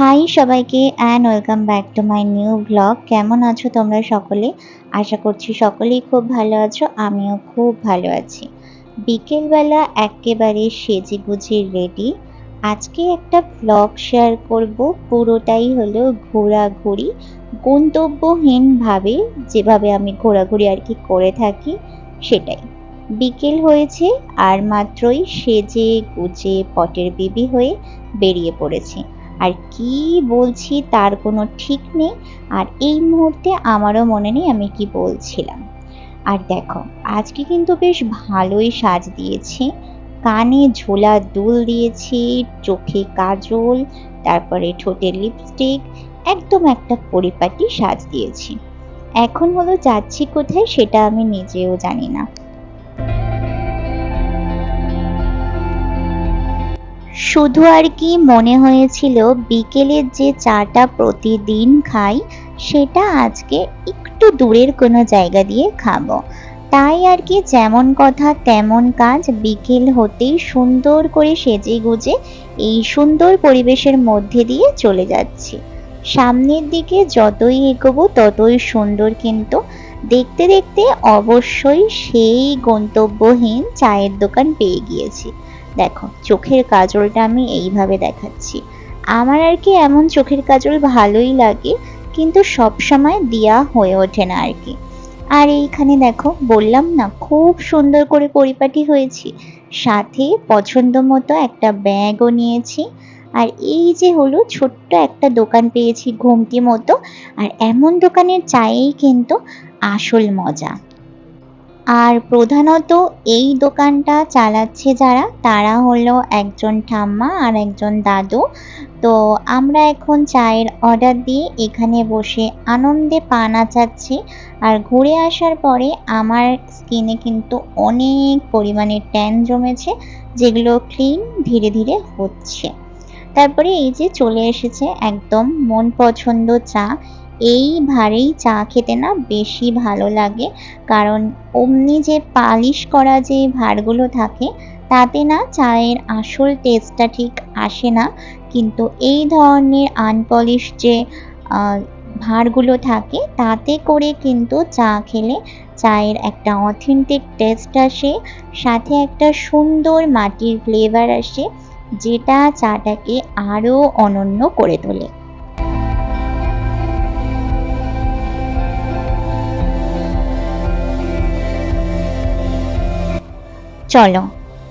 High সবাইকে and welcome back to my new blog কেমন আছো তোমরা সকলে? আশা করছি সকলেই খুব ভালো আছো, আমিও খুব ভালো আছি। বিকেলবেলা একেবারে সেজে গুজে রেডি আজকে একটা ব্লগ শেয়ার করব, পুরোটাই হলো ঘোরাঘুরি। গন্তব্যহীনভাবে যেভাবে আমি ঘোরাঘুরি আর কি করে থাকি, সেটাই। বিকেল হয়েছে, আর মাত্রই সেজে গুজে পটের বিবি হয়ে বেরিয়ে পড়েছি। আর কি বলছি তার কোনো ঠিক নেই। আর এই মুহূর্তে আমারও মনে নেই আমি কি বলছিলাম। আর দেখো, আজকে কিন্তু বেশ ভালোই সাজ দিয়েছি। কানে ঝোলা দুল দিয়েছি, চোখে কাজল, তারপরে ঠোঁটে লিপস্টিক একদম একটা পরিপাটি সাজ দিয়েছি। এখন হলো যাচ্ছি কোথায় সেটা আমি নিজেও জানি না। শুধু আর কি মনে হয়েছিল বিকেলের যে চাটা প্রতিদিন খাই, সেটা আজকে একটু দূরের কোনো জায়গা দিয়ে খাব। তাই আর কি যেমন কথা তেমন কাজ বিকেল হতেই সুন্দর করে সেজে গুজে এই সুন্দর পরিবেশের মধ্যে দিয়ে চলে যাচ্ছি। সামনের দিকে যতই এগোবো ততই সুন্দর কিন্তু দেখতে দেখতে অবশ্যই সেই গন্তব্যহীন চায়ের দোকান পেয়ে গিয়েছি। দেখো, চোখের কাজলটা আমি এইভাবে দেখাচ্ছি। আমার আর কি এমন চোখের কাজল ভালোই লাগে, কিন্তু সব সময় দেওয়া হয়ে ওঠে না আর কি। আর এইখানে দেখো, বললাম না, খুব সুন্দর করে পরিপাটি হয়েছি। সাথে পছন্দ মতো একটা ব্যাগও নিয়েছি। আর এই যে হলো ছোট্ট একটা দোকান পেয়েছি ঘুমটি মতো, আর এমন দোকানের চায়েই কিন্তু আসল মজা। আর প্রধানত এই দোকানটা চালাচ্ছে যারা, তারা হলো একজন ঠাম্মা আর একজন দাদু। তো আমরা এখন চায়ের অর্ডার দিয়ে এখানে বসে আনন্দে পা নাচাচ্ছি। আর ঘুরে আসার পরে আমার স্কিনে কিন্তু অনেক পরিমাণে ট্যান জমেছে, যেগুলো ক্লিন ধীরে ধীরে হচ্ছে। তারপরে এই যে চলে এসেছে একদম মন পছন্দ চা। এই ভারেই চা খেতে না বেশি ভালো লাগে। কারণ অমনি যে পালিশ করা যে ভারগুলো থাকে, তাতে না চায়ের আসল টেস্টটা ঠিক আসে না। কিন্তু এই ধরনের আনপলিশ যে ভাঁড়গুলো থাকে, তাতে করে কিন্তু চা খেলে চায়ের একটা অথেন্টিক টেস্ট আসে, সাথে একটা সুন্দর মাটির ফ্লেভার আসে, যেটা চাটাকে আরও অনন্য করে তোলে। চলো,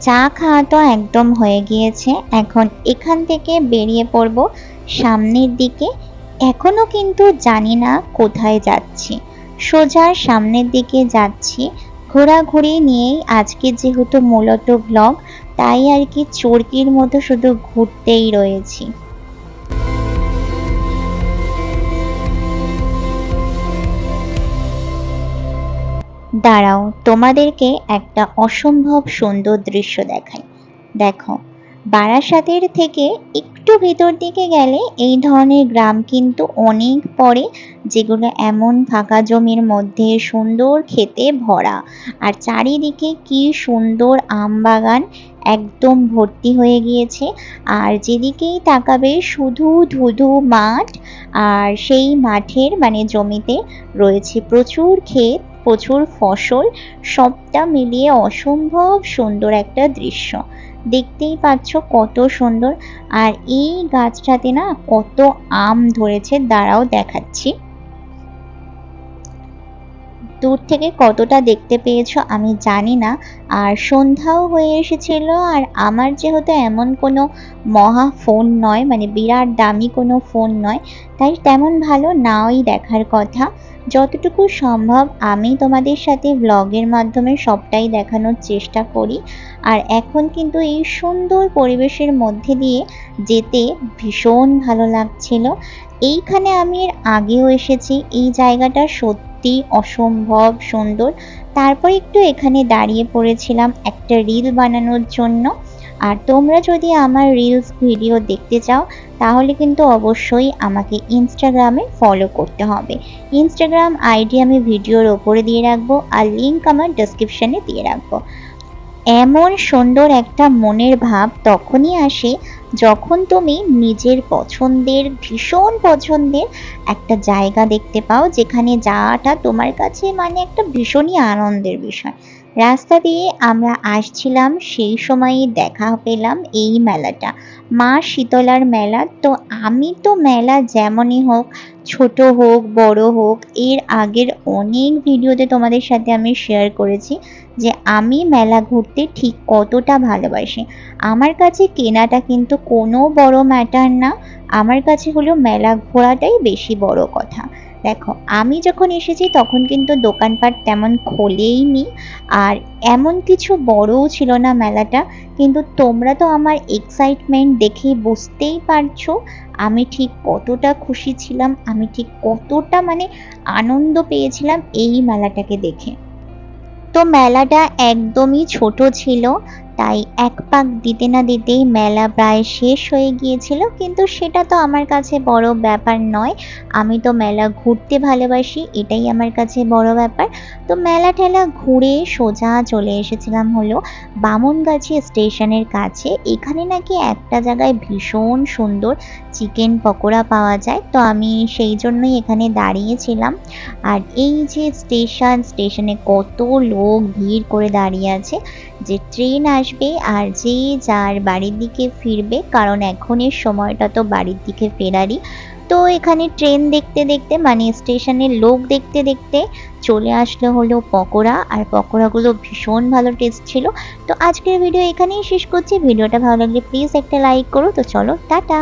চা খাওয়া তো একদম হয়ে গিয়েছে, এখন এখান থেকে বেরিয়ে পড়ব সামনের দিকে। এখনও কিন্তু জানি না কোথায় যাচ্ছি। সোজা সামনের দিকে যাচ্ছি, ঘোরাঘুরি নিয়েই। আজকে যেহেতু মূলত ব্লগ তাই আর কি চর্কির মতো শুধু ঘুরতেই রয়েছি। দাঁড়াও, তোমাদেরকে একটা অসম্ভব সুন্দর দৃশ্য দেখাই। দেখো, বারাসাতের থেকে একটু ভেতর দিকে গেলে এই ধরনের গ্রাম কিন্তু অনেক পরে যেগুলো এমন ফাঁকা জমির মধ্যে সুন্দর খেতে ভরা। আর চারিদিকে কি সুন্দর আম বাগান একদম ভর্তি হয়ে গিয়েছে। আর যেদিকেই তাকাবে শুধু ধুধু মাঠ, আর সেই মাঠের মানে জমিতে রয়েছে প্রচুর ক্ষেত প্রচুর ফসল, সবটা মিলিয়ে অসম্ভব সুন্দর একটা দৃশ্য। দেখতেই পাচ্ছ কত সুন্দর। আর এই গাছটাতে না কত আম ধরেছে দাঁড়াও দেখাচ্ছি। দূর থেকে কতটা দেখতে পেয়েছ আমি জানি না। আর সন্ধ্যাও হয়ে এসেছিল আর আমার যেহেতু এমন কোনো মহা ফোন নয় মানে বিরাট দামি কোনো ফোন নয়, তাই তেমন ভালো নাওই দেখার কথা। যতটুকু সম্ভব আমি তোমাদের সাথে ব্লগের মাধ্যমে সবটাই দেখানোর চেষ্টা করি। আর এখন কিন্তু এই সুন্দর পরিবেশের মধ্যে দিয়ে যেতে ভীষণ ভালো লাগছিল। এইখানে আমি এর আগেও এসেছি। এই জায়গাটা সত্যি অসম্ভব সুন্দর। তারপর একটু এখানে দাঁড়িয়ে পড়েছিলাম একটা রিল বানানোর জন্য। আর তোমরা যদি আমার রিলস ভিডিও দেখতে চাও, তাহলে কিন্তু অবশ্যই আমাকে ইনস্টাগ্রামে ফলো করতে হবে। ইনস্টাগ্রাম আইডি আমি ভিডিওর ওপরে দিয়ে রাখব আর লিঙ্ক আমার ডেসক্রিপশানে দিয়ে রাখব। এমন সুন্দর একটা মনের ভাব তখনই আসে যখন তুমি নিজের পছন্দের, ভীষণ পছন্দের একটা জায়গা দেখতে পাও যেখানে যাওয়াটা তোমার কাছে মানে একটা ভীষণই আনন্দের বিষয়। রাস্তা দিয়ে আমরা আসছিলাম, সেই সময়ই দেখা পেলাম এই মেলাটা। মা শীতলার মেলা, তো আমি তো মেলা যেমনই হোক, ছোট হোক, বড় হোক, এর আগের অনেক ভিডিওতে তোমাদের সাথে আমি শেয়ার করেছি যে আমি মেলা ঘুরতে ঠিক কতটা ভালোবাসি। আমার কাছে কেনাটা কিন্তু কোনো বড় ম্যাটার না, আমার কাছে হলো মেলা ঘোরাটাই বেশি বড় কথা। দেখো, আমি যখন এসেছি তখন কিন্তু দোকানপাট তেমন খোলেইনি। আর এমন কিছু বড়ও ছিল না মেলাটা, কিন্তু তোমরা তো আমার এক্সাইটমেন্ট দেখেই বুঝতেই পারছ, আমি ঠিক কতটা খুশি ছিলাম, আমি ঠিক কতটা মানে আনন্দ পেয়েছিলাম এই মেলাটাকে দেখে। তো মেলাটা একদমই ছোট ছিল তাই এক পাক দিতে না দিতেই মেলা প্রায় শেষ হয়ে গিয়েছিল, কিন্তু সেটা তো আমার কাছে বড় ব্যাপার নয়। আমি তো মেলা ঘুরতে ভালোবাসি, এটাই আমার কাছে বড় ব্যাপার। তো মেলা ঠেলা ঘুরে সোজা চলে এসেছিলাম হলো বামনগাছি স্টেশনের কাছে। এখানে নাকি একটা জায়গায় ভীষণ সুন্দর চিকেন পকোড়া পাওয়া যায়, তো আমি সেই জন্যই এখানে দাঁড়িয়েছিলাম। আর এই যে স্টেশন, স্টেশনে কত লোক ভিড় করে দাঁড়িয়ে আছে, যে ট্রেন আসবে আর যে যার বাড়ির দিকে ফিরবে, কারণ এখনের সময়টা তো বাড়ির দিকে ফেরারই। তো এখানে ট্রেন দেখতে দেখতে মানে স্টেশনের লোক দেখতে দেখতে চলে আসলে হলো পকোড়া, আর পকোড়াগুলো ভীষণ ভালো টেস্ট ছিল। তো আজকের ভিডিও এখানেই শেষ করছি। ভিডিওটা ভালো লাগলে প্লিজ একটা লাইক করো। তো চলো, টাটা!